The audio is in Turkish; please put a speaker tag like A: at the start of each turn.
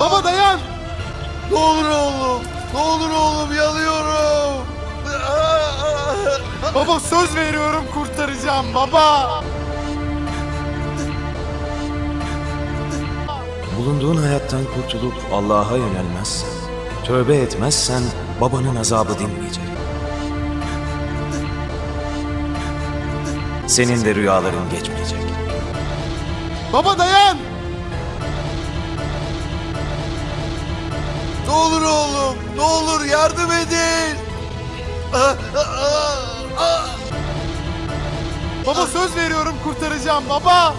A: Baba dayan.
B: Ne olur oğlum. Ne olur oğlum yanıyorum.
A: Baba söz veriyorum kurtaracağım baba.
C: Bulunduğun hayattan kurtulup Allah'a yönelmezsen, tövbe etmezsen babanın azabı dinmeyecek. Senin de rüyaların geçmeyecek.
A: Baba dayan.
B: Olur oğlum. Ne olur yardım edin.
A: Baba söz veriyorum kurtaracağım baba.